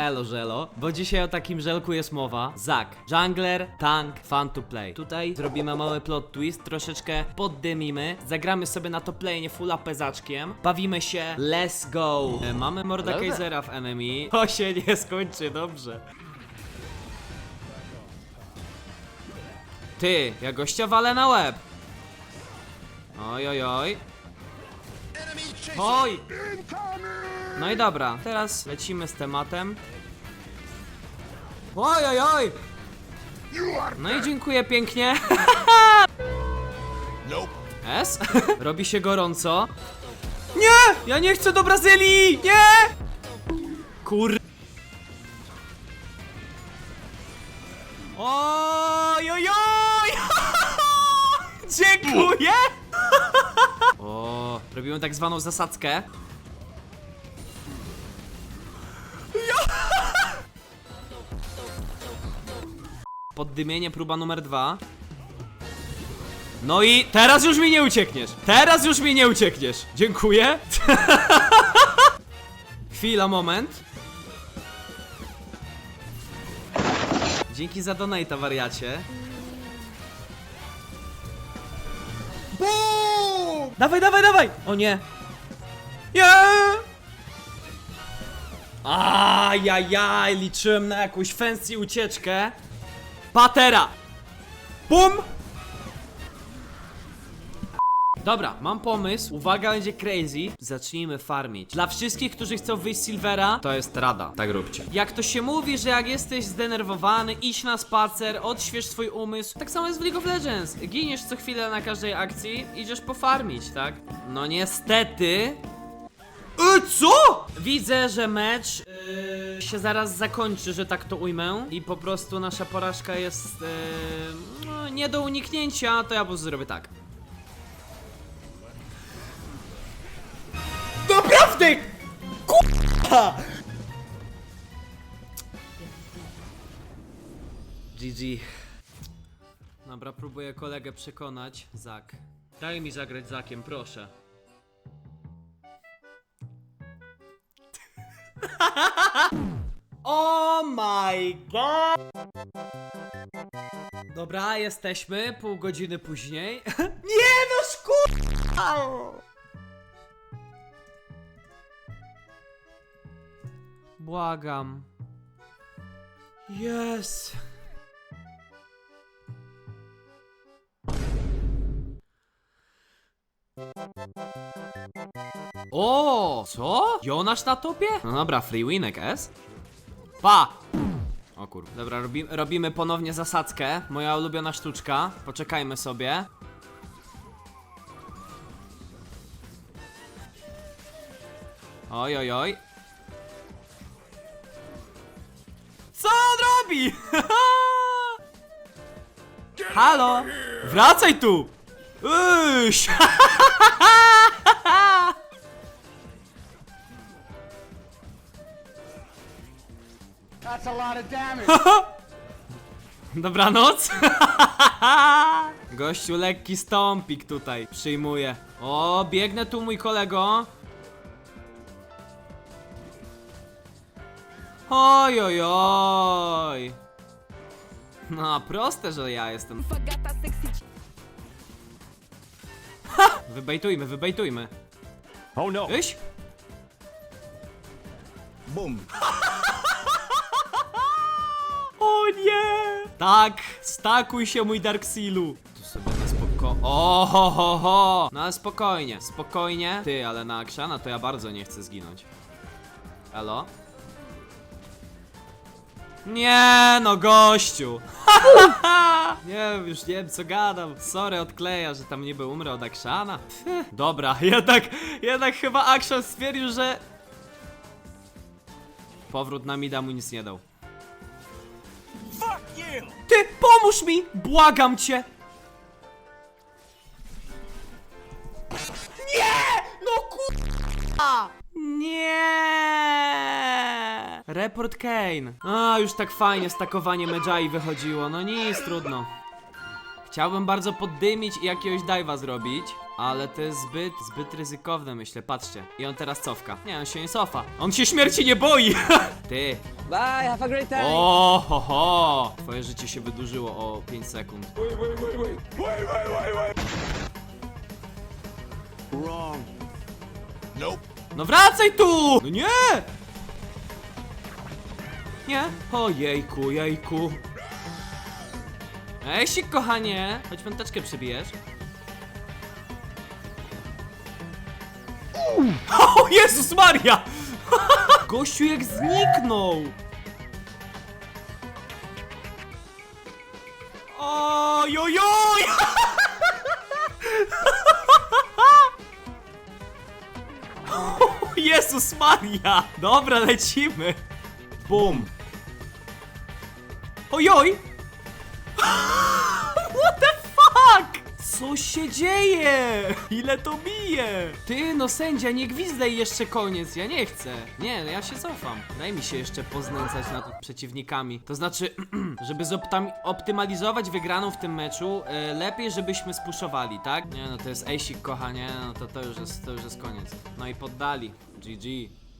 Elo żelo, bo dzisiaj o takim żelku jest mowa. Zak, jungler, tank, fun to play. Tutaj zrobimy mały plot twist, troszeczkę poddymimy, zagramy sobie na to play nie fulla pezaczkiem, bawimy się, let's go. E, mamy Mordekaisera w enemy. To się nie skończy dobrze. Ty, ja gościa walę na łeb. Oj, oj, oj. Oj! No i dobra, teraz lecimy z tematem. Oj, oj, oj! No i dziękuję pięknie. S? Robi się gorąco. Nie! Ja nie chcę do Brazylii! Nie! Kur... Oj, oj, oj! Dziękuję! O, robimy tak zwaną zasadzkę. Poddymienie, próba numer dwa. No i teraz już mi nie uciekniesz. Teraz już mi nie uciekniesz. Dziękuję. Chwila, moment. Dzięki za donata, wariacie. Boom! Dawaj, dawaj, dawaj! O nie! Yeah! Ajajaj, liczyłem na jakąś fancy ucieczkę. Patera! Bum! Dobra, mam pomysł. Uwaga, będzie crazy. Zacznijmy farmić. Dla wszystkich, którzy chcą wyjść z Silvera, to jest rada. Tak róbcie. Jak to się mówi, że jak jesteś zdenerwowany, idź na spacer, odśwież swój umysł. Tak samo jest w League of Legends. Giniesz co chwilę na każdej akcji, idziesz pofarmić, tak? No niestety, E, co? Widzę, że mecz się zaraz zakończy, że tak to ujmę. I po prostu nasza porażka jest yy, no, nie do uniknięcia, to ja po prostu zrobię tak. Naprawdę! Kurwa! GG. Dobra, próbuję kolegę przekonać. Zak. Daj mi zagrać Zakiem, proszę. Oh my god! Dobra, jesteśmy, pół godziny później. Nie no, szkurwa! Błagam. Yes! O, co? Jonasz na topie? No dobra, free winek S. Pa! O kur... Dobra, robi, robimy ponownie zasadzkę. Moja ulubiona sztuczka. Poczekajmy sobie. Oj, oj, oj. Co on robi? Halo? Wracaj tu! Uś! That's a lot of damage. Dobranoc. Gościu, lekki stąpik tutaj przyjmuje. O, biegnę tu, mój kolego. Oj, oj, oj. No, proste, że ja jestem. Ha! Wybejtujmy, wybejtujmy. Oh no. Iś? Boom. Nie! Tak, stakuj się mój Darksealu. Tu sobie na spoko... O, ho, ho, ho. No spokojnie, spokojnie. Ty, ale na Akszana to ja bardzo nie chcę zginąć. Elo? Nie, no gościu! nie wiem, już nie wiem co gadam. Sorry, odkleja, że tam niby umrę od Akshana. Pff, Dobra, jednak, jednak chyba Akshan stwierdził, że... Powrót na mida mu nic nie dał. Pomóż mi! Błagam cię! Nie! No kurwa! Nie! Report Kane. A, już tak fajnie stakowanie Medjai wychodziło. No nic, trudno. Chciałbym bardzo poddymić i jakiegoś dive'a zrobić, ale to jest zbyt, zbyt ryzykowne myślę, patrzcie. I on teraz cofka. Nie, on się nie cofa. On się śmierci nie boi! Ty. Bye, have a great time. O, ho, ho. Twoje życie się wydłużyło o 5 sekund. Wrong. Nope. No wracaj tu! No nie! Nie? O jejku, jejku. Ej, sik, kochanie! Chodź piąteczkę przybijesz. O Jezus Maria! Gościu jak zniknął! Ojojoj! Jezus Maria! Dobra, lecimy! Bum! Ojoj! Co się dzieje? Ile to bije? Ty, no sędzia, nie gwizdaj jeszcze koniec, ja nie chcę. Nie, no ja się cofam. Daj mi się jeszcze poznęcać nad przeciwnikami. To znaczy, żeby optymalizować wygraną w tym meczu, e, lepiej żebyśmy spuszowali, tak? Nie no, to jest Ejsik, kochanie, no to, to, już jest, to już jest koniec. No i poddali. GG.